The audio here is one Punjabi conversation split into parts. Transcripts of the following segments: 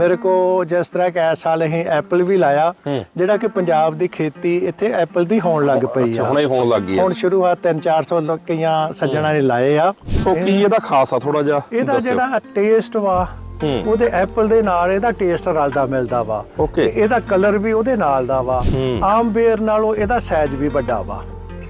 ਮੇਰੇ ਕੋ ਜਿਸ ਤਰ੍ਹਾਂ ਕਿ ਇਸ ਸਾਲ ਅਸੀਂ ਐਪਲ ਵੀ ਲਾਇਆ। ਜਿਹੜਾ ਕਿ ਪੰਜਾਬ ਦੀ ਖੇਤੀ ਇੱਥੇ ਐਪਲ ਦੀ ਹੋਣ ਲੱਗ ਪਈ ਆ ਹੁਣੇ ਹੋਣ ਲੱਗ ਗਈ ਹੈ ਹੁਣ ਸ਼ੁਰੂਆਤ 3-400 ਲੋਕੀਆਂ ਸੱਜਣਾ ਨੇ ਲਾਏ ਆ ਸੋ ਕੀ ਇਹਦਾ ਖਾਸ ਆ ਥੋੜਾ ਜਿਹਾ ਇਹਦਾ। ਜਿਹੜਾ ਟੇਸਟ ਵਾ। ਉਹਦੇ ਐਪਲ ਦੇ ਨਾਲ ਇਹਦਾ ਟੇਸਟ ਰਲਦਾ ਮਿਲਦਾ ਵਾ. ਤੇ ਇਹਦਾ ਕਲਰ ਵੀ ਉਹਦੇ ਨਾਲ ਦਾ ਵਾ। ਆਮ ਬੇਰ ਨਾਲੋਂ ਇਹਦਾ ਸਾਈਜ਼ ਵੀ ਵੱਡਾ ਵਾ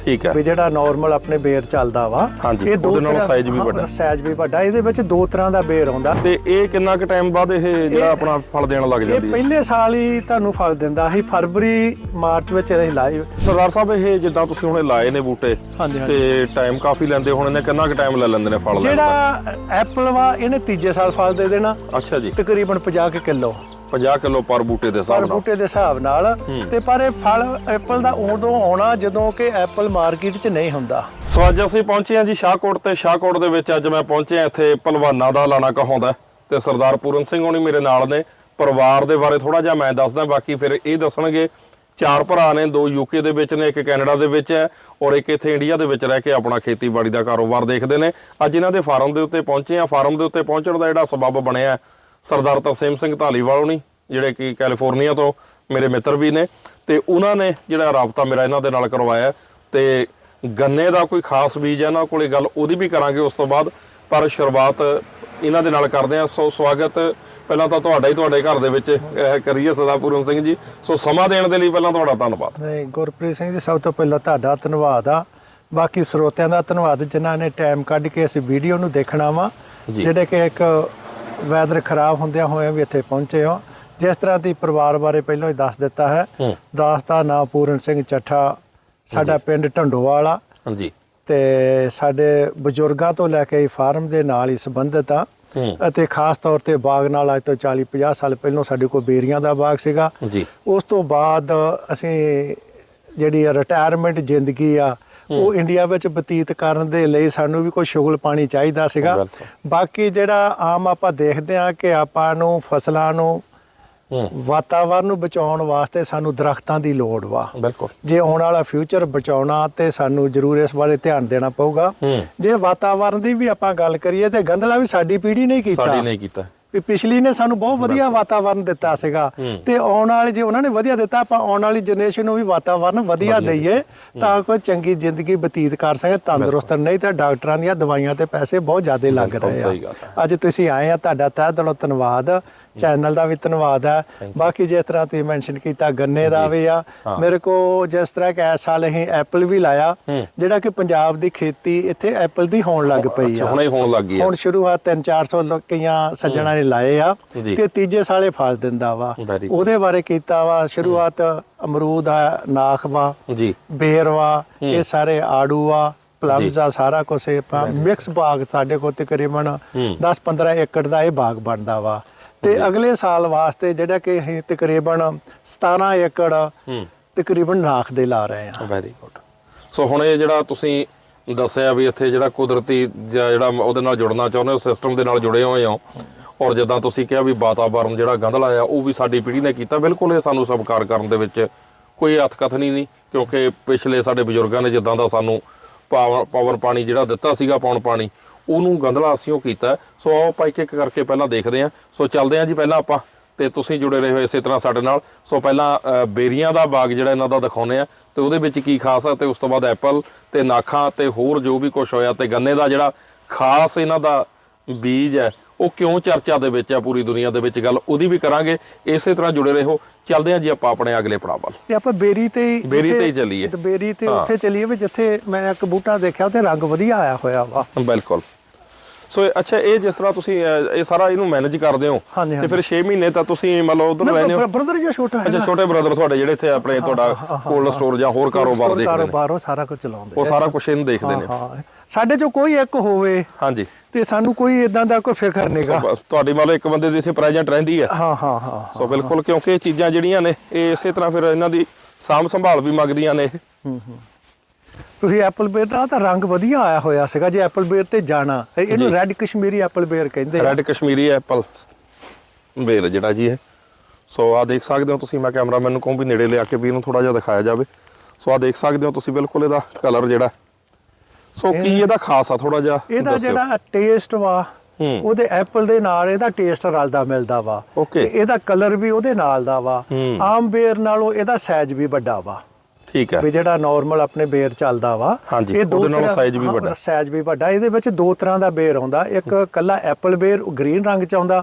ਠੀਕ ਹੈ। ਵੀ ਜਿਹੜਾ ਨਾਰਮਲ ਆਪਣੇ ਬੇਰ ਚੱਲਦਾ ਵਾ ਹਾਂਜੀ, ਉਹਦੇ ਨਾਲੋਂ size ਵੀ ਵੱਡਾ। ਸਾਈਜ਼ ਵੀ ਵੱਡਾ। ਇਹਦੇ ਵਿੱਚ ਦੋ ਤਰ੍ਹਾਂ ਦਾ ਬੇਰ ਆਉਂਦਾ। ਤੇ ਇਹ ਕਿੰਨਾ ਕੁ ਟਾਈਮ ਬਾਅਦ ਇਹ ਜਿਹੜਾ ਇਹ- ਆਪਣਾ ਫਲ ਦੇਣ ਲੱਗ ਇਹ ਜਾਂਦੀ ਹੈ? ਪਹਿਲੇ ਸਾਲ ਹੀ ਤੁਹਾਨੂੰ ਫਲ ਦਿੰਦਾ ਸੀ। ਫਰਵਰੀ ਮਾਰਚ ਵਿੱਚ ਅਸੀਂ ਲਾਏ। ਸਰਦਾਰ ਸਾਹਿਬ ਇਹ ਜਿੱਦਾਂ ਤੁਸੀਂ ਹੁਣੇ ਲਾਏ ਨੇ ਬੂਟੇ ਹਾਂਜੀ ਹਾਂਜੀ। ਤੇ ਟਾਈਮ ਕਾਫੀ ਲੈਂਦੇ ਹੁਣ ਇਹਨੇ ਕਿੰਨਾ ਕੁ ਟਾਈਮ ਲੈ ਲੈਂਦੇ ਨੇ ਫਲ ਲੈਣ ਦਾ? ਜਿਹੜਾ ਐਪਲ ਵਾ ਇਹਨੇ ਤੀਜੇ ਸਾਲ ਫਲ ਦੇ ਦੇਣਾ। ਅੱਛਾ ਜੀ। ਤਕਰੀਬਨ 50 ਕੁ ਕਿਲੋ। 50 ਕਿਲੋ ਪਰ ਬੂਟੇ ਦੇ ਪਰ ਹਿਸਾਬ ਨਾਲ। ਬੂਟੇ ਦੇ ਹਿਸਾਬ ਨਾਲ ਤੇ ਪਰ ਇਹ ਫਲ ਐਪਲ ਦਾ ਉਦੋਂ ਆਉਣਾ ਜਦੋਂ ਕਿ ਐਪਲ ਮਾਰਕੀਟ 'ਚ ਨਹੀਂ ਹੁੰਦਾ। ਸੋ ਅੱਜ ਅਸੀਂ ਪਹੁੰਚੇ ਹਾਂ ਜੀ ਸ਼ਾਹਕੋਟ ਤੇ ਸ਼ਾਹਕੋਟ ਦੇ ਵਿੱਚ ਅੱਜ ਮੈਂ ਪਹੁੰਚਿਆ ਇੱਥੇ ਪਹਿਲਵਾਨਾਂ ਦਾ ਲਾਣਾ ਕਹਾਉਂਦਾ ਤੇ ਸਰਦਾਰ ਪੂਰਨ ਸਿੰਘ ਹੋਣੀ ਮੇਰੇ ਨਾਲ ਨੇ। ਪਰਿਵਾਰ ਦੇ ਬਾਰੇ ਥੋੜਾ ਜਿਹਾ ਮੈਂ ਦੱਸਦਾ ਬਾਕੀ ਫਿਰ ਇਹ ਦੱਸਣਗੇ। ਚਾਰ ਭਰਾ ਨੇ ਦੋ ਯੂਕੇ ਦੇ ਵਿੱਚ ਨੇ ਇੱਕ ਕੈਨੇਡਾ ਦੇ ਵਿੱਚ ਹੈ ਔਰ ਇੱਕ ਇੱਥੇ ਇੰਡੀਆ ਦੇ ਵਿੱਚ ਰਹਿ ਕੇ ਆਪਣਾ ਖੇਤੀਬਾੜੀ ਦਾ ਕਾਰੋਬਾਰ ਦੇਖਦੇ ਨੇ। ਅੱਜ ਇਹਨਾਂ ਦੇ ਫਾਰਮ ਦੇ ਉੱਤੇ ਪਹੁੰਚੇ ਆ ਫਾਰਮ ਦੇ ਉੱਤੇ ਪਹੁੰਚਣ ਦਾ ਜਿਹੜਾ ਸਬਬ ਬਣਿਆ ਸਰਦਾਰ ਤਰਸੇਮ ਸਿੰਘ ਢਾਲੀਵਾਲ ਹੋਣੀ ਜਿਹੜੇ ਕਿ ਕੈਲੀਫੋਰਨੀਆ ਤੋਂ ਮੇਰੇ ਮਿੱਤਰ ਵੀ ਨੇ ਤੇ ਉਹਨਾਂ ਨੇ ਜਿਹੜਾ ਰਾਬਤਾ ਮੇਰਾ ਇਹਨਾਂ ਦੇ ਨਾਲ ਕਰਵਾਇਆ ਤੇ ਗੰਨੇ ਦਾ ਕੋਈ ਖਾਸ ਬੀਜ ਹੈ ਇਹਨਾਂ ਕੋਲੇ ਗੱਲ ਉਹਦੀ ਵੀ ਕਰਾਂਗੇ ਉਸ ਤੋਂ ਬਾਅਦ ਪਰ ਸ਼ੁਰੂਆਤ ਇਹਨਾਂ ਦੇ ਨਾਲ ਕਰਦੇ ਹਾਂ। ਸੋ ਸਵਾਗਤ ਪਹਿਲਾਂ ਤਾਂ ਤੁਹਾਡਾ ਹੀ ਤੁਹਾਡੇ ਘਰ ਦੇ ਵਿੱਚ ਅਹ, ਕਰੀਏ ਸਰਦਾਰ ਪੂਰਨ ਸਿੰਘ ਜੀ। ਸੋ ਸਮਾਂ ਦੇਣ ਦੇ ਲਈ ਪਹਿਲਾਂ ਤੁਹਾਡਾ ਧੰਨਵਾਦ। ਨਹੀਂ ਗੁਰਪ੍ਰੀਤ ਸਿੰਘ ਜੀ ਸਭ ਤੋਂ ਪਹਿਲਾਂ ਤੁਹਾਡਾ ਧੰਨਵਾਦ ਆ। ਬਾਕੀ ਸਰੋਤਿਆਂ ਦਾ ਧੰਨਵਾਦ ਜਿਨ੍ਹਾਂ ਨੇ ਟਾਈਮ ਕੱਢ ਕੇ ਇਸ ਵੀਡੀਓ ਨੂੰ ਦੇਖਣਾ ਵਾ। ਜਿਹੜੇ ਕਿ ਇੱਕ ਵੈਦਰ ਖਰਾਬ ਹੁੰਦਿਆਂ ਹੋਇਆਂ ਵੀ ਇੱਥੇ ਪਹੁੰਚੇ ਹੋ। ਜਿਸ ਤਰ੍ਹਾਂ ਦੀ ਪਰਿਵਾਰ ਬਾਰੇ ਪਹਿਲਾਂ ਹੀ ਦੱਸ ਦਿੱਤਾ ਹੈ। ਦਾਸ ਦਾ ਨਾਮ ਪੂਰਨ ਸਿੰਘ ਚੱਠਾ ਸਾਡਾ ਪਿੰਡ ਢੰਡੋਵਾਲ। ਆ ਹਾਂਜੀ। ਤੇ ਸਾਡੇ ਬਜ਼ੁਰਗਾਂ ਤੋਂ ਲੈ ਕੇ ਫਾਰਮ ਦੇ ਨਾਲ ਹੀ ਸੰਬੰਧਿਤ ਆ। ਅਤੇ ਖਾਸ ਤੌਰ ਤੇ ਬਾਗ ਨਾਲ ਅੱਜ ਤੋਂ 40 50 ਸਾਲ ਪਹਿਲਾਂ ਸਾਡੇ ਕੋਲ ਬੇਰੀਆਂ ਦਾ ਬਾਗ ਸੀਗਾ। ਜੀ ਉਸ ਤੋਂ ਬਾਅਦ ਅਸੀਂ ਜਿਹੜੀ ਰਿਟਾਇਰਮੈਂਟ ਜ਼ਿੰਦਗੀ ਆ ਉਹ ਇੰਡੀਆ ਵਿੱਚ ਬਤੀਤ ਕਰਨ ਦੇ ਲਈ ਸਾਨੂੰ ਵੀ ਕੋਈ ਸ਼ੁਗਲ ਪਾਣੀ ਚਾਹੀਦਾ ਸੀਗਾ। ਬਾਕੀ ਜਿਹੜਾ ਆਮ ਆਪਾਂ ਦੇਖਦੇ ਆ ਕਿ ਆਪਾਂ ਨੂੰ ਫਸਲਾਂ ਨੂੰ ਵਾਤਾਵਰਨ ਨੂੰ ਬਚਾਉਣ ਵਾਸਤੇ ਸਾਨੂੰ ਦਰਖਤਾਂ ਦੀ ਲੋੜ ਵਾ। ਬਿਲਕੁਲ। ਜੇ ਆਉਣ ਵਾਲਾ ਫਿਊਚਰ ਬਚਾਉਣਾ ਤੇ ਸਾਨੂੰ ਜ਼ਰੂਰ ਇਸ ਬਾਰੇ ਧਿਆਨ ਦੇਣਾ ਪਊਗਾ। ਜੇ ਵਾਤਾਵਰਨ ਦੀ ਵੀ ਆਪਾਂ ਗੱਲ ਕਰੀਏ ਤੇ ਗੰਦਲਾ ਵੀ ਸਾਡੀ ਪੀੜ੍ਹੀ ਨੇ ਹੀ ਕੀਤਾ। ਸਾਡੀ ਨਹੀਂ ਕੀਤਾ। ਵੀ ਪਿਛਲੀ ਨੇ ਸਾਨੂੰ ਬਹੁਤ ਵਧੀਆ ਵਾਤਾਵਰਨ ਦਿੱਤਾ ਸੀਗਾ। ਤੇ ਆਉਣ ਵਾਲੇ ਜੇ ਉਹਨਾਂ ਨੇ ਵਧੀਆ ਦਿੱਤਾ ਆਪਾਂ ਆਉਣ ਵਾਲੀ ਜਨਰੇਸ਼ਨ ਨੂੰ ਵੀ ਵਾਤਾਵਰਨ ਵਧੀਆ ਦਈਏ ਤਾਂ ਕੋਈ ਚੰਗੀ ਜ਼ਿੰਦਗੀ ਬਤੀਤ ਕਰ ਸਕੇ ਤੰਦਰੁਸਤ ਨਹੀਂ ਤਾਂ ਡਾਕਟਰਾਂ ਦੀਆਂ ਦਵਾਈਆਂ ਤੇ ਪੈਸੇ ਬਹੁਤ ਜ਼ਿਆਦਾ ਲੱਗ ਰਹੇ ਆ। ਅੱਜ ਤੁਸੀਂ ਆਏ ਆ ਤੁਹਾਡਾ ਤਹਿ ਦਿਲੋਂ ਧੰਨਵਾਦ। ਚੈਨਲ ਦਾ ਵੀ ਧੰਨਵਾਦ ਹੈ। ਬਾਕੀ ਜਿਸ ਤਰ੍ਹਾਂ ਤੁਸੀਂ ਮੈਂਸ਼ਨ ਕੀਤਾ ਗੰਨੇ ਦਾ ਵੀ ਆ। ਮੇਰੇ ਕੋ ਜਿਸ ਤਰ੍ਹਾਂ ਕਿ ਇਸ ਸਾਲ ਅਸੀਂ ਐਪਲ ਵੀ ਲਾਇਆ। ਹੂੰ। ਜਿਹੜਾ ਕਿ ਪੰਜਾਬ ਦੀ ਖੇਤੀ ਇੱਥੇ ਐਪਲ ਦੀ ਹੋਣ ਲੱਗ ਪਈ ਆ। ਹੁਣੇ ਹੋਣ ਲੱਗ ਗਈ ਹੈ ਹੁਣ ਸ਼ੁਰੂਆਤ 3-400 ਲੋਕੀਆਂ ਸੱਜਣਾ ਨੇ ਲਾਏ ਆ। ਤੇ ਤੀਜੇ ਸਾਲੇ ਫਲ ਦਿੰਦਾ ਵਾ. ਉਹਦੇ ਬਾਰੇ ਕੀਤਾ ਵਾ ਸ਼ੁਰੂਆਤ ਅਮਰੂਦ ਆ ਨਾਖ ਵਾ ਜੀ। ਬੇਰ ਵਾ ਇਹ ਸਾਰੇ ਆੜੂ ਆ ਪਲਮਸ ਆ ਸਾਰਾ ਕੁਝ ਮਿਕਸ ਬਾਗ ਸਾਡੇ ਕੋਲ ਤਕਰੀਬਨ ਹੂੰ। 10-15 ਏਕੜ ਦਾ ਇਹ ਬਾਗ ਬਣਦਾ ਵਾ। ਤੇ ਅਗਲੇ ਸਾਲ ਵਾਸਤੇ ਜਿਹੜਾ ਕਿ ਅਸੀਂ ਤਕਰੀਬਨ 17 ਏਕੜ ਹੂੰ। ਤਕਰੀਬਨ ਨਾਖ ਦੇ ਲਾ ਰਹੇ ਆ ਵੈਰੀ ਗੁੱਡ ਸੋ ਹੁਣ ਇਹ ਜਿਹੜਾ ਤੁਸੀਂ ਦੱਸਿਆ ਵੀ ਇੱਥੇ ਜਿਹੜਾ ਕੁਦਰਤੀ ਜਿਹੜਾ ਉਹਦੇ ਨਾਲ ਜੁੜਨਾ ਚਾਹੁੰਦੇ ਹੋ ਸਿਸਟਮ ਦੇ ਨਾਲ ਜੁੜੇ ਹੋਏ ਹੋ ਔਰ ਜਿੱਦਾਂ ਤੁਸੀਂ ਕਿਹਾ ਵੀ ਵਾਤਾਵਰਨ ਜਿਹੜਾ ਗੰਧਲਾ ਆ ਉਹ ਵੀ ਸਾਡੀ ਪੀੜ੍ਹੀ ਨੇ ਕੀਤਾ ਬਿਲਕੁਲ ਇਹ ਸਾਨੂੰ ਸਵੀਕਾਰ ਕਰਨ ਦੇ ਵਿੱਚ ਕੋਈ ਅਥਕਥਨੀ ਨਹੀਂ ਕਿਉਂਕਿ ਪਿਛਲੇ ਸਾਡੇ ਬਜ਼ੁਰਗਾਂ ਨੇ ਜਿੱਦਾਂ ਦਾ ਸਾਨੂੰ ਪਾਵਰ ਪਾਵਰ ਪਾਣੀ ਜਿਹੜਾ ਦਿੱਤਾ ਸੀਗਾ ਪੌਣ ਪਾਣੀ ਉਹਨੂੰ ਗੰਧਲਾ ਅਸੀਂ ਉਹ ਕੀਤਾ। ਸੋ ਆਓ ਆਪਾਂ ਇੱਕ ਇੱਕ ਕਰਕੇ ਪਹਿਲਾਂ ਦੇਖਦੇ ਹਾਂ। ਸੋ ਚੱਲਦੇ ਹਾਂ ਜੀ ਪਹਿਲਾਂ ਆਪਾਂ ਤੇ ਤੁਸੀਂ ਜੁੜੇ ਰਹੇ ਹੋ ਇਸੇ ਤਰ੍ਹਾਂ ਸਾਡੇ ਨਾਲ। ਸੋ ਪਹਿਲਾਂ ਬੇਰੀਆਂ ਦਾ ਬਾਗ ਜਿਹੜਾ ਇਹਨਾਂ ਦਾ ਦਿਖਾਉਨੇ ਆ ਤੇ ਉਹਦੇ ਵਿੱਚ ਕੀ ਖਾਸ ਆ ਤੇ ਉਸ ਤੋਂ ਬਾਅਦ ਐਪਲ ਤੇ ਨਾਖਾਂ ਤੇ ਹੋਰ ਜੋ ਵੀ ਕੁਝ ਹੋਇਆ ਤੇ ਗੰਨੇ ਦਾ ਜਿਹੜਾ ਖਾਸ ਇਹਨਾਂ ਦਾ ਬੀਜ ਹੈ ਉਹ ਕਿਉਂ ਚਰਚਾ ਦੇ ਵਿੱਚ ਆ ਪੂਰੀ ਦੁਨੀਆ ਦੇ ਵਿੱਚ ਗੱਲ ਉਹਦੀ ਵੀ ਕਰਾਂਗੇ। ਇਸੇ ਤਰ੍ਹਾਂ ਜੁੜੇ ਰਹੋ। ਚੱਲਦੇ ਹਾਂ ਜੀ ਆਪਾਂ ਆਪਣੇ ਅਗਲੇ ਪੜਾਅ ਵੱਲ। ਤੇ ਆਪਾਂ ਬੇਰੀ ਤੇ ਹੀ- ਬੇਰੀ ਤੇ ਹੀ ਉੱਥੇ- ਚੱਲੀਏ। ਤੇ ਬੇਰੀ ਤੇ। ਉੱਥੇ ਚੱਲੀਏ ਵੀ ਜਿੱਥੇ ਮੈਂ ਇੱਕ ਬੂਟਾ ਦੇਖਿਆ ਤੇ ਰੰਗ ਵਧੀਆ ਆਇਆ ਹੋਇਆ ਵਾ। ਬਿਲਕੁਲ। ਸੋ ਅੱਛਾ ਇਹ ਜਿਸ ਤਰ੍ਹਾਂ ਤੁਸੀਂ ਇਹ ਸਾਰਾ ਇਹਨੂੰ ਮੈਨੇਜ ਕਰਦੇ ਹੋ। ਹਾਂਜੀ, ਤੇ ਫਿਰ 6 ਮਹੀਨੇ ਤਾਂ ਤੁਸੀਂ ਮੰਨ ਲਓ ਉਧਰ ਰਹਿੰਦੇ ਹੋ? ਬ੍ਰਦਰ ਜਿਹਾ ਛੋਟਾ ਹੈ ਅੱਛਾ ਛੋਟੇ ਬ੍ਰਦਰ ਤੁਹਾਡੇ ਜਿਹੜੇ ਇੱਥੇ ਆਪਣੇ ਤੁਹਾਡਾ ਕੋਲਡ ਸਟੋਰ ਜਾਂ ਹੋਰ ਕਾਰੋਬਾਰ ਦੇਖਦੇ ਨੇ। ਕਾਰੋਬਾਰੋਂ ਸਾਰਾ ਕੁਝ ਚਲਾਉਂਦੇ ਉਹ ਸਾਰਾ ਕੁਝ ਇਹਨੂੰ ਦੇਖਦੇ ਨੇ। ਹਾਂ। ਸਾਡੇ ਚੋਂ ਕੋਈ ਇੱਕ ਹੋਵੇ ਹਾਂਜੀ। ਤੇ ਸਾਨੂੰ ਕੋਈ ਇਦਾਂ ਦਾ ਕੋਈ ਫਿਕਰ ਨਹੀਂਗਾ ਬਸ ਤੁਹਾਡੀ ਮੰਨ ਲਓ ਇੱਕ ਬੰਦੇ ਦੀ ਇੱਥੇ ਪ੍ਰੈਜ਼ੈਂਟ ਰਹਿੰਦੀ ਹੈ ਹਾਂ ਹਾਂ ਹਾਂ। ਸੋ ਬਿਲਕੁਲ ਕਿਉਂਕਿ ਇਹ ਚੀਜ਼ਾਂ ਜਿਹੜੀਆਂ ਨੇ ਇਹ ਇਸੇ ਤਰ੍ਹਾਂ ਫਿਰ ਇਹਨਾਂ ਦੀ ਸਾਂਭ ਸੰਭਾਲ ਵੀ ਮੰਗਦੀਆਂ ਨੇ। ਤੁਸੀਂ ਐਪਲ ਬੇਰ ਦਾ ਤਾਂ ਰੰਗ ਵਧੀਆ ਆਇਆ ਹੋਇਆ ਸੀਗਾ ਜੇ ਐਪਲ ਬੇਰ ਤੇ ਜਾਣਾ ਇਹ- ਇਹਨੂੰ। ਰੈੱਡ ਕਸ਼ਮੀਰੀ ਐਪਲ ਬੇਰ ਕਹਿੰਦੇ ਆ। ਰੈੱਡ ਕਸ਼ਮੀਰੀ ਐਪਲ ਵੇਰ ਜਿਹੜਾ ਜੀ ਇਹ ਸੋ ਆ ਦੇਖ ਸਕਦੇ ਹੋ ਤੁਸੀਂ ਮੈਂ ਕੈਮਰਾਮੈਨ ਨੂੰ ਕਹੂੰ ਵੀ ਨੇੜੇ ਲਿਆ ਕੇ ਵੀ ਇਹਨੂੰ ਥੋੜਾ ਜਿਹਾ ਦਿਖਾਇਆ ਜਾਵੇ ਸੋ ਆ ਦੇਖ ਸਕਦੇ ਹੋ ਤੁਸੀਂ ਬਿਲਕੁਲ ਇਹਦਾ ਕਲਰ ਜਿਹੜਾ ਸੋ ਕੀ ਇਹਦਾ ਖਾਸ ਆ ਥੋੜਾ ਜਿਹਾ ਇਹਦਾ। ਜਿਹੜਾ ਟੇਸਟ ਵਾ। ਉਹਦੇ ਐਪਲ ਦੇ ਨਾਲ ਇਹਦਾ ਟੇਸਟ ਰਲਦਾ ਮਿਲਦਾ ਵਾ. ਤੇ ਇਹਦਾ ਕਲਰ ਵੀ ਉਹਦੇ ਨਾਲ ਦਾ ਵਾ। ਆਮ ਬੇਰ ਨਾਲੋਂ ਇਹਦਾ ਸਾਈਜ਼ ਵੀ ਵੱਡਾ ਵਾ ਠੀਕ ਹੈ। ਵੀ ਜਿਹੜਾ ਨਾਰਮਲ ਆਪਣੇ ਬੇਰ ਚੱਲਦਾ ਵਾ ਹਾਂਜੀ, ਉਹਦੇ ਨਾਲੋਂ size ਵੀ ਵੱਡਾ। ਸਾਈਜ਼ ਵੀ ਵੱਡਾ। ਇਹਦੇ ਵਿੱਚ ਦੋ ਤਰ੍ਹਾਂ ਦਾ ਬੇਰ ਆਉਂਦਾ ਇੱਕ ਕੱਲਾ ਐਪਲ ਬੇਰ ਗ੍ਰੀਨ ਰੰਗ ਚ ਆਉਂਦਾ।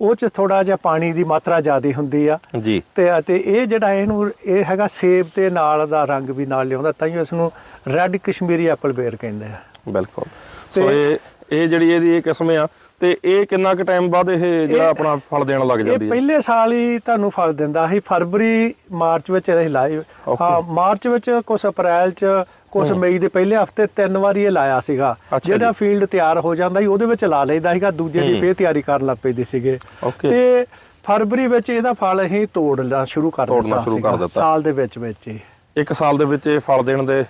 ਉਹ ਚ ਥੋੜਾ ਜਿਹਾ ਪਾਣੀ ਦੀ ਮਾਤਰਾ ਜ਼ਿਆਦਾ ਹੁੰਦੀ ਆ। ਜੀ। ਤੇ ਅਤੇ ਇਹ ਜਿਹੜਾ ਇਹਨੂੰ ਇਹ ਹੈਗਾ ਸੇਬ ਤੇ ਨਾਲ ਦਾ ਰੰਗ ਵੀ ਨਾਲ ਲਿਆਉਂਦਾ। ਤਾਂ ਹੀ ਇਸ ਨੂੰ ਰੈੱਡ ਕਸ਼ਮੀਰੀ ਐਪਲ ਬੇਰ ਕਹਿੰਦੇ ਆ। ਬਿਲਕੁਲ। ਸੋ ਇਹ ਇਹ ਜਿਹੜੀ ਇਹਦੀ ਇਹ ਕਿਸਮ ਆ ਤੇ ਇਹ ਕਿੰਨਾ ਕੁ ਟਾਈਮ ਬਾਅਦ ਇਹ ਜਿਹੜਾ ਇਹ- ਆਪਣਾ ਫਲ ਦੇਣ ਲੱਗ ਇਹ ਜਾਂਦੀ ਹੈ? ਪਹਿਲੇ ਸਾਲ ਹੀ ਤੁਹਾਨੂੰ ਫਲ ਦਿੰਦਾ ਸੀ। ਫਰਵਰੀ ਮਾਰਚ ਵਿੱਚ ਇਹ ਲਾਈ Okay. ਹਾਂ ਮਾਰਚ ਵਿੱਚ ਕੁਛ ਅਪ੍ਰੈਲ ਚ ਕੁਛ ਮਈ ਦੇ ਪਹਿਲੇ ਹਫ਼ਤੇ ਤਿੰਨ ਵਾਰੀ ਇਹ ਲਾਇਆ ਸੀਗਾ। ਜਿਹੜਾ। ਫੀਲਡ ਤਿਆਰ ਹੋ ਜਾਂਦਾ ਸੀ ਉਹਦੇ ਵਿੱਚ ਲਾ ਲਈਦਾ ਸੀਗਾ। ਦੂਜੇ ਦੀ ਫੇਰ ਤਿਆਰੀ ਕਰਨ ਲੱਗ ਪੈਂਦੇ ਸੀਗੇ. ਤੇ ਫਰਵਰੀ ਵਿੱਚ ਇਹਦਾ ਫਲ ਅਸੀਂ ਤੋੜਨਾ ਸ਼ੁਰੂ ਕਰ ਦਿੱਤਾ। ਸਾਲ ਦੇ ਵਿੱਚ ਵਿੱਚ ਹੀ। ਇੱਕ ਸਾਲ ਦੇ ਵਿੱਚ ਇਹ ਫਲ ਦੇਣ ਦੇ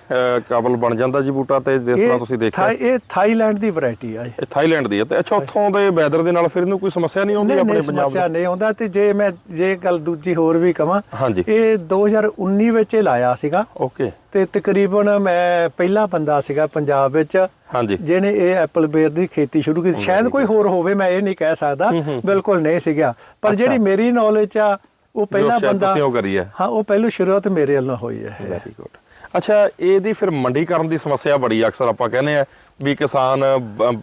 ਕਾਬਲ ਬਣ ਜਾਂਦਾ ਜੀ ਬੂਟਾ ਤੇ ਜਿਸ ਤਰ੍ਹਾਂ ਤੁਸੀਂ ਦੇਖਿਆ। ਇਹ ਥਾਈਲੈਂਡ ਦੀ ਵੈਰਾਈਟੀ ਆ ਇਹ। ਥਾਈਲੈਂਡ ਦੀ ਹੈ ਤੇ ਅੱਛਾ ਉੱਥੋਂ ਦੇ ਵੈਦਰ ਦੇ ਨਾਲ ਫਿਰ ਇਹਨੂੰ ਕੋਈ ਸਮੱਸਿਆ ਨਹੀਂ ਆਉਂਦੀ ਆਪਣੇ ਪੰਜਾਬ ਸਮੱਸਿਆ ਦੇ? ਨਹੀਂ ਆਉਂਦਾ ਤੇ ਜੇ ਮੈਂ ਜੇ ਗੱਲ ਦੂਜੀ ਹੋਰ ਵੀ ਕਵਾਂ ਇਹ 2019 ਵਿੱਚ ਇਹ ਲਾਇਆ ਸੀਗਾ। ਓਕੇ। ਤੇ ਤਕਰੀਬਨ ਮੈਂ ਪਹਿਲਾ ਬੰਦਾ ਸੀਗਾ ਪੰਜਾਬ ਵਿੱਚ ਹਾਂਜੀ। ਜਿਹਨੇ ਇਹ ਐਪਲ ਬੇਰ ਦੀ ਖੇਤੀ ਸ਼ੁਰੂ ਕੀਤੀ। ਸ਼ਾਇਦ ਕੋਈ ਹੋਰ ਹੋਵੇ ਮੈਂ ਇਹ ਨਹੀਂ ਕਹਿ ਸਕਦਾ ਬਿਲਕੁਲ ਨਹੀਂ ਸੀਗਾ। ਪਰ ਜਿਹੜੀ ਮੇਰੀ ਨੌਲੇਜ ਆ ਉਹ ਪਹਿਲਾ ਬੰਦਾ ਤੁਸੀਂ ਉਹ ਕਰੀ ਹੈ ਹਾਂ ਉਹ ਪਹਿਲੂ ਸ਼ੁਰੂਆਤ ਮੇਰੇ ਵੱਲੋਂ ਹੋਈ ਹੈ। ਵੈਰੀ ਗੁੱਡ ਅੱਛਾ ਇਹਦੀ ਫਿਰ ਮੰਡੀਕਰਨ ਦੀ ਸਮੱਸਿਆ ਬੜੀ ਅਕਸਰ ਆਪਾਂ ਕਹਿੰਦੇ ਆ ਵੀ ਕਿਸਾਨ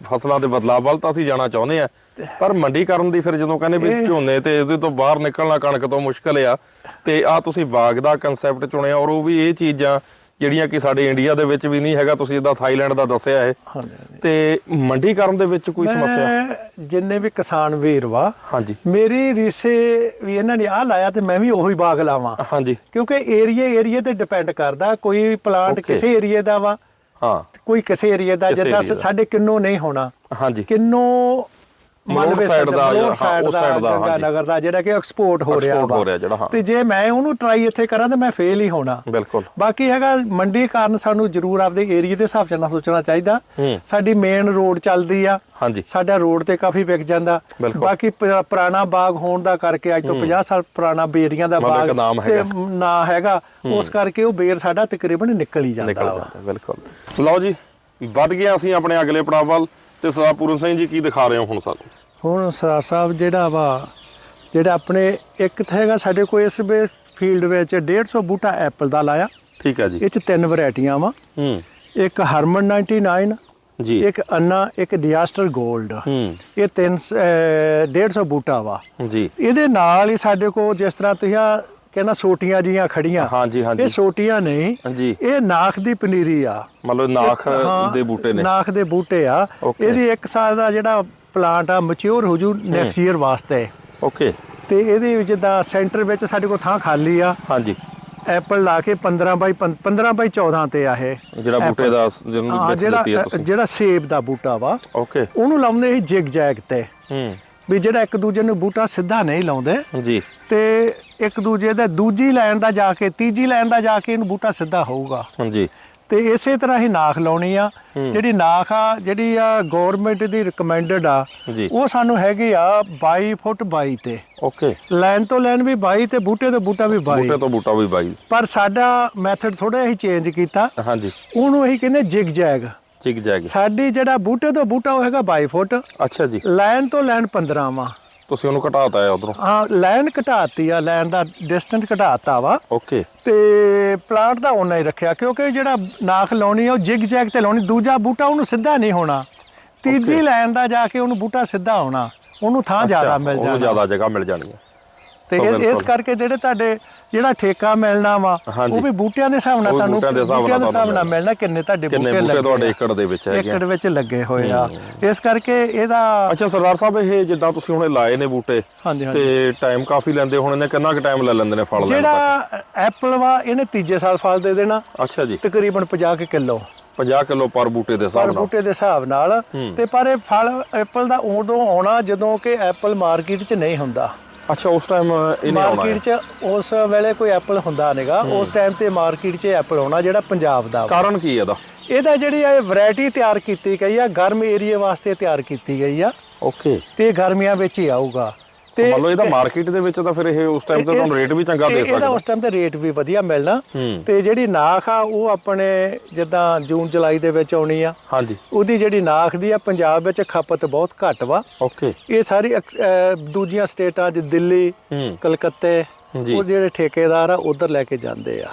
ਫਸਲਾਂ ਦੇ ਬਦਲਾਅ ਵੱਲ ਤਾਂ ਅਸੀਂ ਜਾਣਾ ਚਾਹੁੰਦੇ ਆ। ਪਰ ਮੰਡੀਕਰਨ ਦੀ ਫਿਰ ਜਦੋਂ ਕਹਿੰਦੇ ਵੀ ਝੋਨੇ ਤੇ ਇਹਦੇ ਤੋਂ ਬਾਹਰ ਨਿਕਲਣਾ ਕਣਕ ਤੋਂ ਮੁਸ਼ਕਲ ਆ ਤੇ ਆ ਤੁਸੀਂ ਬਾਗ ਦਾ ਕਨਸੈਪਟ ਚੁਣਿਆ ਔਰ ਉਹ ਵੀ ਇਹ ਚੀਜ਼ਾਂ ਜਿਹੜੀਆਂ ਕਿ ਸਾਡੇ ਇੰਡੀਆ ਦੇ ਵਿੱਚ ਵੀ ਨਹੀਂ ਹੈਗਾ ਤੁਸੀਂ ਇਦਾਂ ਥਾਈਲੈਂਡ ਦਾ ਦੱਸਿਆ ਇਹ। ਤੇ ਮੰਡੀਕਰਨ ਦੇ ਵਿੱਚ ਕੋਈ ਸਮੱਸਿਆ? ਜਿੰਨੇ ਵੀ ਕਿਸਾਨ ਵੀਰ ਵਾ ਹਾਂਜੀ। ਮੇਰੀ ਰੀਸੇ ਵੀ ਇਹਨਾਂ ਨੇ ਆ ਲਾਇਆ ਤੇ ਮੈਂ ਵੀ ਉਹੀ ਬਾਗ ਲਾਵਾਂ। ਹਾਂਜੀ। ਕਿਉਂਕਿ ਏਰੀਆ ਏਰੀਆ ਤੇ ਡਿਪੈਂਡ ਕਰਦਾ ਕੋਈ ਪਲਾਂਟ. ਕਿਸੇ ਏਰੀਆ ਦਾ ਵਾ ਹਾਂ। ਕੋਈ ਕਿਸੇ ਏਰੀਆ ਦਾ ਜਿੱਦਾਂ। ਸਾਡੇ ਕਿੰਨੋ ਨਹੀਂ ਹੋਣਾ। ਹਾਂਜੀ। ਕਿੰਨੋ ਮਲਬੇ side ਦਾ ਹਾਂ, ਉਸ ਦਾ, side ਦਾ, ਹਾਂਜੀ। ਨਗਰ ਦਾ ਜਿਹੜਾ ਕਿ ਐਕਸਪੋਰਟ ਹੋ ਰਿਹਾ। ਹੋ ਰਿਹਾ ਜਿਹੜਾ, ਹਾਂ। ਤੇ ਜੇ ਮੈਂ ਉਹਨੂੰ ਟਰਾਈ ਇੱਥੇ ਕਰਾਂ ਤਾਂ ਮੈਂ ਫੇਲ ਹੀ ਹੋਣਾ ਬਿਲਕੁਲ ਬਾਕੀ ਹੈਗਾ ਮੰਡੀ ਕਾਰਨ ਸਾਨੂੰ ਜ਼ਰੂਰ ਆਪਦੇ ਏਰੀਆ ਦੇ ਹਿਸਾਬ ਨਾਲ ਸੋਚਣਾ ਚਾਹੀਦਾ ਹੂੰ। ਸਾਡੀ ਮੇਨ ਰੋਡ ਚੱਲਦੀ ਆ ਹਾਂਜੀ ਸਾਡਾ ਰੋਡ ਤੇ ਕਾਫੀ ਵਿਕ ਜਾਂਦਾ। ਬਾਕੀ ਪੁਰਾਣਾ ਬਾਗ ਹੋਣ ਦਾ ਕਰਕੇ ਅੱਜ ਤੋਂ 50 ਸਾਲ ਪੁਰਾਣਾ ਬੇਰੀਆਂ ਦਾ ਬਾਗ ਤੇ। ਨਾਂ ਹੈਗਾ ਉਸ ਕਰਕੇ ਉਹ ਬੇਰ ਸਾਡਾ ਤਕਰੀਬਨ ਨਿਕਲ ਹੀ ਜਾਂਦਾ ਬਿਲਕੁਲ ਲਓ ਜੀ ਵੱਧ ਗਿਆ ਅਸੀਂ ਆਪਣੇ ਅਗਲੇ ਪੜਾਅ ਵੱਲ ਤੇ ਸਰਦਾਰ ਪੂਰਨ ਸਿੰਘ ਜੀ ਕੀ ਦਿਖਾ ਰਹੇ ਹੋ ਹੁਣ ਸਾਨੂੰ? ਹੁਣ ਸਰਦਾਰ ਸਾਹਿਬ ਜਿਹੜਾ ਵਾ ਜਿਹੜਾ ਆਪਣੇ ਇੱਕ ਤਾਂ ਹੈਗਾ ਸਾਡੇ ਕੋਲ ਇਸ ਬੇਸ ਫੀਲਡ ਵਿੱਚ 150 ਬੂਟਾ ਐਪਲ ਦਾ ਲਾਇਆ। ਠੀਕ ਹੈ ਜੀ। ਇਹ ਚ ਤਿੰਨ ਵੈਰਾਈਟੀਆਂ ਵਾ। ਹੂੰ। ਇੱਕ ਹਰਮਨ 99 ਜੀ। ਇੱਕ ਅੰਨਾ ਇੱਕ ਡਿਆਸਟਰ 골ਡ ਹੂੰ। ਇਹ ਤਿੰਨ ਸ- ਅਹ 150 ਬੂਟਾ ਵਾ। ਜੀ। ਇਹਦੇ ਨਾਲ ਹੀ ਸਾਡੇ ਕੋਲ ਜਿਸ ਤਰ੍ਹਾਂ ਤੁਸੀਂ ਆ ਕਹਿੰਦਾ ਸੋਟੀਆਂ ਜੀਆਂ ਖੜੀਆਂ। ਹਾਂਜੀ ਹਾਂਜੀ। ਇਹ ਸੋਟੀਆਂ ਨਹੀਂ ਜੀ ਇਹ ਨਾਖ ਦੀ ਪਨੀਰੀ ਆ। ਮਤਲਬ ਨਾਖ ਦੇ ਬੂਟੇ ਨੇ। ਨਾਖ ਦੇ ਬੂਟੇ ਆ. ਇਹਦੀ ਇੱਕ ਸਾਲ ਦਾ ਜਿਹੜਾ ਪਲਾਂਟ ਆ ਮੈਚੁਰ ਹੋ ਜੂ ਨੈਕਸਟ ਈਅਰ ਵਾਸਤੇ। ਓਕੇ ਤੇ ਇਹਦੇ ਵਿੱਚ ਜਿੱਦਾਂ ਸੈਂਟਰ ਵਿੱਚ ਸਾਡੇ ਕੋਲ ਥਾਂ ਖਾਲੀ ਆ। ਹਾਂਜੀ। ਐਪਲ ਲਾ ਕੇ 15 ਬਾਈ 15 ਬਾਈ 14 ਤੇ ਆ ਇਹ। ਜਿਹੜਾ ਬੂਟੇ ਦਾ ਜਿਹਨੂੰ ਦਿੱਤੀ ਹੈ ਤੁਸੀਂ। ਜਿਹੜਾ ਸੇਬ ਦਾ ਬੂਟਾ ਵਾ। ਓਕੇ ਉਹਨੂੰ ਲਾਉਂਦੇ ਸੀ ਜਿਗ ਜੈਗ ਤੇ। ਹੂੰ। ਵੀ ਜਿਹੜਾ ਇੱਕ ਦੂਜੇ ਨੂੰ ਬੂਟਾ ਸਿੱਧਾ ਨਹੀਂ ਲਾਉਂਦੇ। ਜੀ। ਤੇ ਇੱਕ ਦੂਜੇ ਦਾ ਦੂਜੀ ਲਾਈਨ ਦਾ ਜਾ ਕੇ ਤੀਜੀ ਲਾਈਨ ਦਾ ਜਾ ਕੇ ਇਹਨੂੰ ਬੂਟਾ ਸਿੱਧਾ ਹੋਊਗਾ। ਹਾਂਜੀ ਤੇ ਇਸੇ ਤਰ੍ਹਾਂ ਹੀ ਨਾਖ ਲਾਉਣੀ ਆ। ਜਿਹੜੀ ਨਾਖ ਆ ਜਿਹੜੀ ਆ ਗਵਰਨਮੈਂਟ ਦੀ ਰეკਮੈਂਡਡ ਆ। ਉਹ ਸਾਨੂੰ ਹੈਗੀ ਆ 22 ਫੁੱਟ 22 ਤੇ। ਓਕੇ। ਲਾਈਨ ਤੋਂ ਲਾਈਨ ਵੀ 22 ਤੇ ਬੂਟੇ ਤੋਂ ਬੂਟਾ ਵੀ 22 ਬੂਟੇ ਤੋਂ ਬੂਟਾ ਵੀ ਬਾਈ। ਪਰ ਸਾਡਾ ਮੈਥਡ ਥੋੜਾ ਹੀ ਚੇਂਜ ਕੀਤਾ। ਹਾਂਜੀ। ਉਹਨੂੰ ਅਸੀਂ ਕਹਿੰਦੇ ਜਿਗ ਜੈਗ ਚਿਕ ਜਾਗ ਸਾਡੀ ਜਿਹੜਾ ਬੂਟੇ ਤੋਂ ਬੂਟਾ ਉਹ ਹੈਗਾ 22 ਫੁੱਟ। ਅੱਛਾ ਜੀ। ਲਾਈਨ ਤੋਂ ਲਾਈਨ 15 ਵਾ ਤੁਸੀਂ ਉਹਨੂੰ ਘਟਾਤਾ ਹੈ ਉਧਰੋਂ? ਹਾਂ ਲਾਈਨ ਘਟਾਤੀ ਆ ਲਾਈਨ ਦਾ ਡਿਸਟੈਂਸ ਘਟਾਤਾ ਵਾ। ਓਕੇ। ਤੇ ਪਲਾਂਟ ਦਾ ਉਹਨਾਂ ਹੀ ਰੱਖਿਆ ਕਿਉਂਕਿ ਜਿਹੜਾ ਨਾਖ ਲਾਉਣੀ ਆ ਉਹ ਜਿਗ ਜੈਗ ਤੇ ਲਾਉਣੀ ਦੂਜਾ ਬੂਟਾ ਉਹਨੂੰ ਸਿੱਧਾ ਨਹੀਂ ਹੋਣਾ। ਤੀਜੀ ਲਾਈਨ ਦਾ ਜਾ ਕੇ ਉਹਨੂੰ ਬੂਟਾ ਸਿੱਧਾ ਹੋਣਾ ਉਹਨੂੰ ਥਾਂ ਜ਼ਿਆਦਾ ਮਿਲ ਉਹਨੂੰ ਜਾਣਾ। ਜ਼ਿਆਦਾ ਜਗ੍ਹਾ ਮਿਲ ਜਾਣੀ ਹੈ। ਤੇ ਇਸ। ਕਰਕੇ ਜਿਹੜੇ ਤੁਹਾਡੇ ਜਿਹੜਾ ਠੇਕਾ ਮਿਲਣਾ ਵਾ। ਉਹ ਵੀ ਬੂਟਿਆਂ ਦੇ ਹਿਸਾਬ ਨਾਲ ਤੁਹਾਨੂੰ ਬੂਟਿਆਂ ਦੇ ਹਿਸਾਬ ਦੇ ਨਾਲ ਮਿਲਣਾ ਕਿੰਨੇ ਤੁਹਾਡੇ ਬੂਟੇ ਲੱਗੇ ਤੁਹਾਡੇ। ਏਕੜ ਦੇ ਵਿੱਚ ਹੈਗੇ? ਏਕੜ ਵਿੱਚ ਲੱਗੇ ਹੋਏ ਆ। ਇਸ ਕਰਕੇ ਇਹਦਾ ਅੱਛਾ ਸਰਦਾਰ ਸਾਹਿਬ ਇਹ ਜਿੱਦਾਂ ਤੁਸੀਂ ਹੁਣੇ ਲਾਏ ਨੇ ਬੂਟੇ ਤੇ ਟਾਈਮ ਕਾਫੀ ਲੈਂਦੇ ਹੁਣ ਇਹਨੇ ਕਿੰਨਾ ਕੁ ਟਾਈਮ ਲੈ ਲੈਂਦੇ ਨੇ ਫਲ ਲੈਣ ਤੱਕ? ਜਿਹੜਾ ਐਪਲ ਵਾ ਇਹਨੇ ਤੀਜੇ ਸਾਲ ਫਲ ਦੇ ਦੇਣਾ। ਅੱਛਾ ਜੀ। ਤਕਰੀਬਨ 50 ਕਿਲੋ। 50 ਕਿਲੋ ਪਰ ਬੂਟੇ ਦੇ ਹਿਸਾਬ ਨਾਲ। ਬੂਟੇ ਦੇ ਹਿਸਾਬ ਨਾਲ। ਤੇ ਪਰ ਇਹ ਫਲ ਐਪਲ ਦਾ ਉਦੋਂ ਆਉਣਾ ਜਦੋਂ ਕਿ ਐਪਲ ਮਾਰਕੀਟ 'ਚ ਨਹੀਂ ਹੁੰਦਾ। ਅੱਛਾ ਉਸ ਟਾਈਮ ਇਹ ਨਹੀਂ ਆਉਣਾ ਮਾਰਕੀਟ 'ਚ ਉਸ ਵੇਲੇ ਕੋਈ ਐਪਲ ਹੁੰਦਾ ਨਹੀਂਗਾ। ਉਸ ਟਾਈਮ ਤੇ ਮਾਰਕੀਟ 'ਚ ਐਪਲ ਆਉਣਾ ਜਿਹੜਾ ਪੰਜਾਬ ਦਾ ਵਾ। ਕਾਰਨ ਕੀ ਇਹਦਾ? ਇਹਦਾ ਜਿਹੜੀ ਇਹ ਵੈਰਾਈਟੀ ਤਿਆਰ ਕੀਤੀ ਗਈ ਆ ਗਰਮ ਏਰੀਆ ਵਾਸਤੇ ਤਿਆਰ ਕੀਤੀ ਗਈ ਆ। ਓਕੇ ਤੇ ਗਰਮੀਆਂ ਵਿੱਚ ਹੀ ਆਊਗਾ। ਤੇ ਮੰਨ ਲਓ ਇਹਦਾ ਮਾਰਕੀਟ ਦੇ ਵਿੱਚ ਤਾਂ ਫਿਰ ਇਹ ਉਸ ਟਾਈਮ ਤੇ ਤੁਹਾਨੂੰ ਰੇਟ ਵੀ ਚੰਗਾ ਦੇ ਇਹ- ਇਹਦਾ ਸਕਦਾ। ਉਸ ਟਾਈਮ ਤੇ ਰੇਟ ਵੀ ਵਧੀਆ ਮਿਲਣਾ। ਤੇ ਜਿਹੜੀ ਨਾਖ ਆ ਉਹ ਆਪਣੇ ਜਿੱਦਾਂ ਜੂਨ ਜੁਲਾਈ ਦੇ ਵਿੱਚ ਆਉਣੀ ਆ। ਹਾਂਜੀ। ਉਹਦੀ ਜਿਹੜੀ ਨਾਖ ਦੀ ਆ ਪੰਜਾਬ ਵਿੱਚ ਖਪਤ ਬਹੁਤ ਘੱਟ ਵਾ। ਓਕੇ ਇਹ ਸਾਰੀ ਦੂਜੀਆਂ ਸਟੇਟਾਂ 'ਚ ਦਿੱਲੀ ਕਲਕੱਤੇ ਜੀ। ਉਹ ਜਿਹੜੇ ਠੇਕੇਦਾਰ ਆ ਉਧਰ ਲੈ ਕੇ ਜਾਂਦੇ ਆ।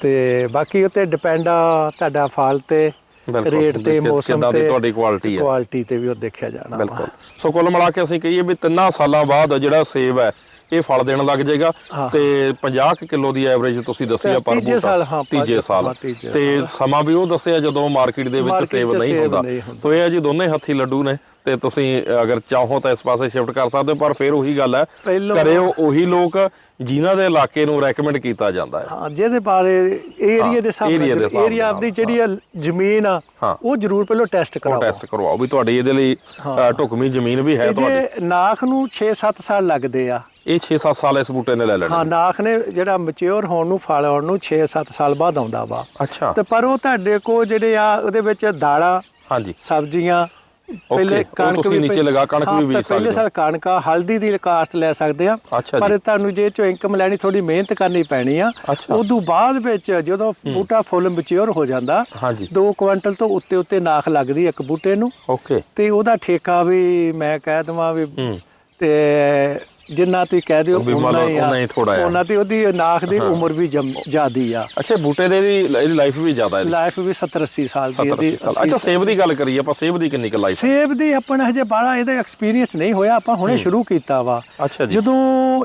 ਤੇ ਬਾਕੀ ਉੱਤੇ ਡਿਪੈਂਡ ਆ ਤੁਹਾਡਾ ਫਾਲ ਤੇ ਰੇਟ ਤੇ ਮੌਸਮ ਤੇ ਤੁਹਾਡੀ ਕੁਆਲਿਟੀ ਹੈ ਕੁਆਲਿਟੀ ਤੇ ਵੀ ਉਹ ਦੇਖਿਆ ਜਾਣਾ। ਬਿਲਕੁਲ ਸੋ ਕੁੱਲ ਮਿਲਾ ਕੇ ਅਸੀਂ ਕਹੀਏ ਵੀ ਤਿੰਨਾਂ ਸਾਲਾਂ ਬਾਅਦ ਜਿਹੜਾ ਸੇਬ ਹੈ ਇਹ ਫਲ ਦੇਣ ਲੱਗ ਜਾਏਗਾ। ਤੇ 50 ਕਿਲੋ ਦੀ ਐਵਰੇਜ ਤੁਸੀਂ ਦੱਸੀ ਆ ਪਰ ਤੀਜੇ ਬੂਟਾ। ਤੀਜੇ ਸਾਲ ਤੇ ਸਮਾਂ ਵੀ ਉਹ ਦੱਸਿਆ ਜਦੋਂ ਮਾਰਕੀਟ ਦੇ ਵਿੱਚ 'ਚ ਨਹੀਂ ਹੁੰਦਾ। ਸੋ ਇਹ ਹੈ ਜੀ ਦੋਨੇ ਹੱਥੀ ਲੱਡੂ ਨੇ ਤੇ ਤੁਸੀਂ ਅਗਰ ਚਾਹੋ ਤਾਂ ਇਸ ਪਾਸੇ ਸ਼ਿਫਟ ਕਰ ਸਕਦੇ ਹੋ ਪਰ ਫਿਰ ਉਹੀ ਗੱਲ ਹੈ ਕਰਿਓ ਉਹੀ ਲੋਕ ਜਿਨ੍ਹਾਂ ਦੇ ਇਲਾਕੇ ਨੂੰ ਰეკਮੈਂਡ ਕੀਤਾ ਜਾਂਦਾ ਹੈ ਹਾਂ ਜਿਹਦੇ ਬਾਰੇ ਏਰੀਆ ਦੇ ਹਿਸਾਬ ਹਿਸਾਬ ਏਰੀਆ ਨਾਲ, ਆਪਦੀ ਜਿਹੜੀ ਆ ਜ਼ਮੀਨ ਆ। ਉਹ ਜ਼ਰੂਰ ਪਹਿਲਾਂ ਟੈਸਟ ਕਰਾਓ ਟੈਸਟ ਕਰਵਾਓ ਵੀ ਤੁਹਾਡੀ ਇਹਦੇ ਲਈ ਢੁਕਵੀਂ ਜ਼ਮੀਨ ਵੀ ਹੈ ਤੁਹਾਡੀ ਨਾਖ ਨੂੰ 6-7 ਸਾਲ ਲੱਗਦੇ ਆ ਇਹ 6-7 ਸਾਲ ਇਸ ਬੂਟੇ ਨੇ ਲੈ ਲੈਣੇ ਹਾਂ ਨਾਖ ਨੇ ਜਿਹੜਾ ਮੈਚੁਰ ਹੋਣ ਨੂੰ ਫਲ ਆਉਣ ਨੂੰ 6-7 ਸਾਲ ਬਾਅਦ ਆਉਂਦਾ ਵਾ। ਅੱਛਾ। ਤੇ ਪਰ ਉਹ ਤੁਹਾਡੇ ਕੋਲ ਜਿਹੜੇ ਆ ਉਹਦੇ ਵਿੱਚ ਦਾਲਾਂ ਹਾਂਜੀ। ਸਬਜ਼ੀਆਂ ਪਹਿਲੇ ਕਣਕ ਵੀ ਨੀਚੇ ਲਗਾ ਕਣਕ ਵੀ ਬੀਜ ਪਹਿਲੇ ਸਕਦੇ ਹੋ। ਸਾਲ ਕਣਕ ਹਲਦੀ ਦੀ ਕਾਸਟ ਲੈ ਸਕਦੇ ਆ। ਪਰ ਤੁਹਾਨੂੰ ਜੇ ਚੋਂ ਇਨਕਮ ਲੈਣੀ ਥੋੜੀ ਮਿਹਨਤ ਕਰਨੀ ਪੈਣੀ ਆ। ਉਦੋਂ ਬਾਅਦ ਵਿੱਚ ਜਦੋਂ ਬੂਟਾ ਫੁੱਲ ਮੈਚੁਰ ਹੋ ਜਾਂਦਾ ਹਾਂਜੀ। 2 ਕੁਇੰਟਲ ਤੋਂ ਉੱਤੇ ਉੱਤੇ ਨਾਖ ਲੱਗਦੀ ਇੱਕ ਬੂਟੇ ਨੂੰ। ਓਕੇ। ਤੇ ਉਹਦਾ ਠੇਕਾ ਵੀ ਮੈਂ ਕਹਿ ਦਵਾਂ ਵੀ ਤੇ ਜਿੰਨਾ ਤੁਸੀਂ ਕਹਿ ਦਿਓ ਵੀ ਮੰਨ ਲਓ ਉਨਾ ਹੀ ਥੋੜ੍ਹਾ ਆ। ਉਹਨਾਂ ਦੀ ਉਹਦੀ ਨਾਖ ਦੀ ਉਮਰ ਵੀ ਜਿਆਦੀ ਆ। ਅੱਛਾ ਬੂਟੇ ਦੇ ਦੀ ਇਹਦੀ ਲਾਈਫ ਵੀ ਜ਼ਿਆਦਾ ਹੈ ਲਾਈਫ ਵੀ 70 80 ਸਾਲ ਦੀ 70 ਇਹਦੀ ਸਾਲ। ਅੱਛਾ ਸੇਬ ਦੀ ਗੱਲ ਕਰੀਏ ਆਪਾਂ ਸੇਬ ਦੀ ਕਿੰਨੀ ਕੁ ਲਾਈਫ ਸੇਬ ਦੀ ਆਪਣਾ ਹਜੇ ਬਾਹਲਾ ਇਹਦਾ ਐਕਸਪੀਰੀਅੰਸ ਨਹੀਂ ਹੋਇਆ ਆਪਾਂ ਹੁਣੇ ਸ਼ੁਰੂ ਕੀਤਾ ਵਾ। ਅੱਛਾ ਜੀ। ਜਦੋਂ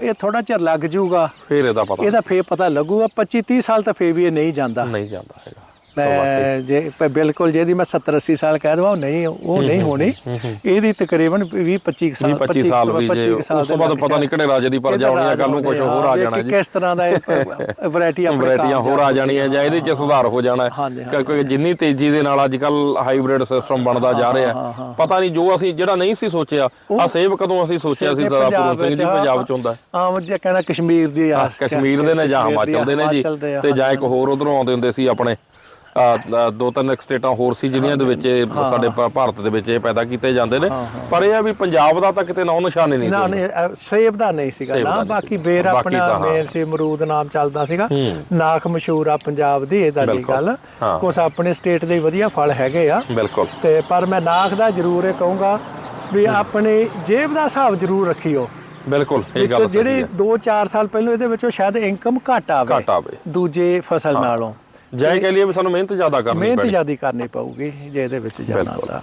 ਇਹ ਥੋੜਾ ਚਿਰ ਲੱਗ ਜਾਊਗਾ ਫੇਰ ਇਹਦਾ ਪਤਾ। ਇਹਦਾ ਫੇਰ ਪਤਾ ਲੱਗੂਗਾ 25 30 ਸਾਲ ਤਾਂ ਫੇਰ ਵੀ ਇਹ ਨਹੀਂ ਜਾਂਦਾ। ਨਹੀਂ ਜਾਂਦਾ ਹੈਗਾ। ਮੈਂ ਜੇ ਪ- ਬਿਲਕੁਲ ਜਿਹਦੀ ਮੈਂ 70 80 ਸਾਲ ਕਹਿ ਦਵਾਂ ਉਹ ਨਹੀਂ ਉਹ ਨਹੀਂ ਹੋਣੀ। ਇਹਦੀ ਤਕਰੀਬਨ 20 25 ਸਾਲ 20 25 ਸਾਲ ਵੀ ਜੇ ਉਸ ਤੋਂ ਬਾਅਦ ਪਤਾ ਨਹੀਂ ਕਿਹੜੇ ਰਾਜੇ ਦੀ ਪਰਜਾ ਹੋਣੀ ਆ ਕੱਲ ਨੂੰ ਕੁਝ ਹੋਰ ਆ ਜਾਣਾ ਜੀ। ਕਿਸ ਤਰ੍ਹਾਂ ਦਾ ਵੈਰਾਈਟੀ ਆਪਣੇ ਵੈਰਾਈਟੀਆਂ ਹੋਰ ਆ ਜਾਣੀਆਂ ਜਾਂ ਇਹਦੇ ਚ ਸੁਧਾਰ ਹੋ ਜਾਣਾ। ਹੈ। ਹਾਂਜੀ, ਕਿਉਂਕਿ ਜਿੰਨੀ ਤੇਜ਼ੀ ਦੇ ਨਾਲ ਅੱਜ ਕੱਲ ਹਾਈਬ੍ਰਿਡ ਸਿਸਟਮ ਬਣਦਾ ਜਾ ਰਿਹਾ। ਹੈ ਪਤਾ ਨਹੀਂ ਜੋ ਅਸੀਂ ਜਿਹੜਾ ਨਹੀਂ ਸੀ ਸੋਚਿਆ ਆ ਸੇਬ ਕਦੋਂ ਅਸੀਂ ਸੋਚਿਆ ਸੀ ਦਾਦਾ ਪੂਰਨ ਸਿੰਘ ਜੀ ਪੰਜਾਬ ਚ ਹੁੰਦਾ। ਹੈ। ਆਮ ਜੇ ਕਹਿਣਾ ਕਸ਼ਮੀਰ ਦੀ ਆ ਕਸ਼ਮੀਰ ਦੇ ਨੇ ਜਾਂ ਹਿਮਾਚਲ ਦੇ ਨੇ ਜੀ। ਤੇ ਜਾਂ ਇੱਕ ਹੋਰ ਉਧਰੋਂ ਆਉਂਦੇ ਹੁੰਦੇ ਸੀ ਆਪਣੇ। ਦੋ ਤਿੰਨ ਸਟੇਟਾਂ ਹੋਰ ਸੀ ਜਿਹੜੀਆਂ ਦੇ ਵਿੱਚ ਇਹ ਸਾਡੇ ਭਾ- ਭਾਰਤ ਦੇ ਵਿੱਚ ਇਹ ਪੈਦਾ ਕੀਤੇ ਜਾਂਦੇ ਨੇ। ਪਰ ਇਹ ਆ ਵੀ ਪੰਜਾਬ ਦਾ ਤਾਂ ਕਿਤੇ ਨਾਂ ਨਿਸ਼ਾਨ ਹੀ ਨਹੀਂ ਨਾ ਸੀ। ਨਹੀਂ ਸੇਬ ਦਾ ਨਹੀਂ ਸੀਗਾ। ਸੇਬ ਦਾ ਨਾ ਨਹੀਂ ਬਾਕੀ। ਬੇਰ ਬਾਕੀ ਆਪਣਾ ਤਾਂ ਹਾਂ। ਮੇਨ ਸੀ ਅਮਰੂਦ ਨਾਮ ਚੱਲਦਾ ਸੀਗਾ। ਨਾਖ ਮਸ਼ਹੂਰ ਆ ਪੰਜਾਬ ਦੀ ਇਹਦਾ ਨਹੀਂ ਬਿਲਕੁਲ, ਗੱਲ। ਹਾਂ। ਕੁਛ ਆਪਣੇ ਸਟੇਟ ਦੇ ਵਧੀਆ ਫਲ ਹੈਗੇ ਆ। ਬਿਲਕੁਲ। ਤੇ ਪਰ ਮੈਂ ਨਾਖ ਦਾ ਜ਼ਰੂਰ ਇਹ ਕਹੂੰਗਾ ਵੀ ਆਪਣੇ ਜੇਬ ਦਾ ਹਿਸਾਬ ਜ਼ਰੂਰ ਰੱਖਿਓ। ਬਿਲਕੁਲ ਇਹ ਗੱਲ ਜਿਹੜੇ ਸਹੀ 2-4 ਸਾਲ ਪਹਿਲਾਂ ਇਹਦੇ ਵਿੱਚੋਂ ਸ਼ਾਇਦ ਇਨਕਮ ਘੱਟ ਆਵੇ ਘੱਟ ਆਵੇ। ਦੂਜੇ ਫਸਲ ਨਾਲੋਂ। ਜੈ ਕਹਿ ਲਈਏ ਵੀ ਸਾਨੂੰ ਮਿਹਨਤ ਜ਼ਿਆਦਾ ਕਰਨੀ ਮਿਹਨਤ ਪੈਣੀ ਜ਼ਿਆਦਾ ਕਰਨੀ ਪਊਗੀ ਜੇ ਇਹਦੇ ਵਿੱਚ ਜਾਣਾ। ਤਾਂ